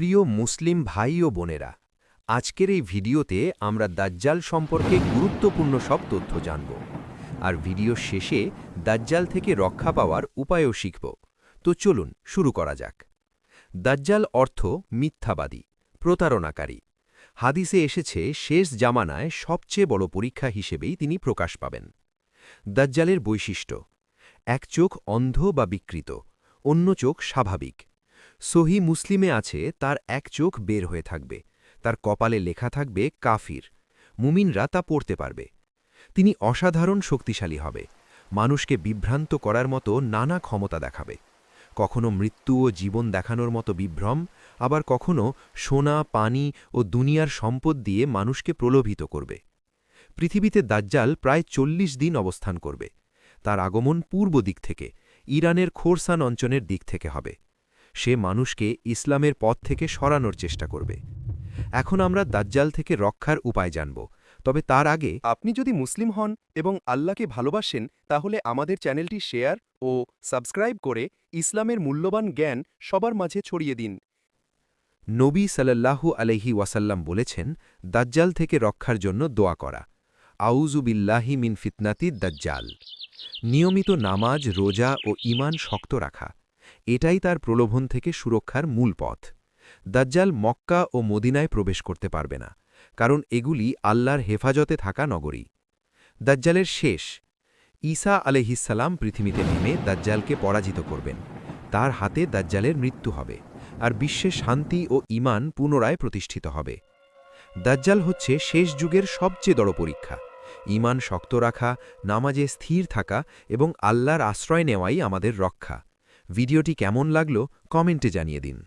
প্রিয় মুসলিম ভাই ও বোনেরা, আজকের এই ভিডিওতে আমরা দাজ্জাল সম্পর্কে গুরুত্বপূর্ণ সব তথ্য জানব। আর ভিডিও শেষে দাজ্জাল থেকে রক্ষা পাওয়ার উপায়ও শিখব। তো চলুন, শুরু করা যাক। দাজ্জাল অর্থ মিথ্যাবাদী, প্রতারণাকারী। হাদিসে এসেছে, শেষ জামানায় সবচেয়ে বড় পরীক্ষা হিসেবেই তিনি প্রকাশ পাবেন। দাজ্জালের বৈশিষ্ট্য, এক চোখ অন্ধ বা বিকৃত, অন্য চোখ স্বাভাবিক। সহি মুসলিমে আছে, তার এক চোখ বের হয়ে থাকবে, তার কপালে লেখা থাকবে, কাফির। মুমিনরা তা পড়তে পারবে। তিনি অসাধারণ শক্তিশালী হবে। মানুষকে বিভ্রান্ত করার মতো নানা ক্ষমতা দেখাবে। কখনো মৃত্যু ও জীবন দেখানোর মতো বিভ্রম, আবার কখনো সোনা, পানি ও দুনিয়ার সম্পদ দিয়ে মানুষকে প্রলোভিত করবে। পৃথিবীতে দাজ্জাল প্রায় চল্লিশ দিন অবস্থান করবে। তার আগমন পূর্ব দিক থেকে, ইরানের খোরসান অঞ্চলের দিক থেকে হবে। সে মানুষকে ইসলামের পথ থেকে সরানোর চেষ্টা করবে। এখন আমরা দাজ্জাল থেকে রক্ষার উপায় জানব। তবে তার আগে আপনি যদি মুসলিম হন এবং আল্লাহকে ভালোবাসেন, তাহলে আমাদের চ্যানেলটি শেয়ার ও সাবস্ক্রাইব করে ইসলামের মূল্যবান জ্ঞান সবার মাঝে ছড়িয়ে দিন। নবী সাল্লাল্লাহু আলহি ওয়াসাল্লাম বলেছেন, দাজ্জাল থেকে রক্ষার জন্য দোয়া করা। আউজুবিল্লাহি মিন ফিতনাতি দাজ্জাল। নিয়মিত নামাজ, রোজা ও ইমান শক্ত রাখা। এটাই তার প্রলোভন থেকে সুরক্ষার মূল পথ। দাজ্জাল মক্কা ও মদিনায় প্রবেশ করতে পারবে না, কারণ এগুলি আল্লাহর হেফাজতে থাকা নগরী। দাজ্জালের শেষ, ঈসা আলহিসাল্লাম পৃথিবীতে নেমে দাজ্জালকে পরাজিত করবেন। তার হাতে দাজ্জালের মৃত্যু হবে আর বিশ্বে শান্তি ও ইমান পুনরায় প্রতিষ্ঠিত হবে। দাজ্জাল হচ্ছে শেষ যুগের সবচেয়ে বড় পরীক্ষা। ইমান শক্ত রাখা, নামাজে স্থির থাকা এবং আল্লাহর আশ্রয় নেওয়াই আমাদের রক্ষা। ভিডিওটি কেমন লাগল কমেন্টে জানিয়ে দিন।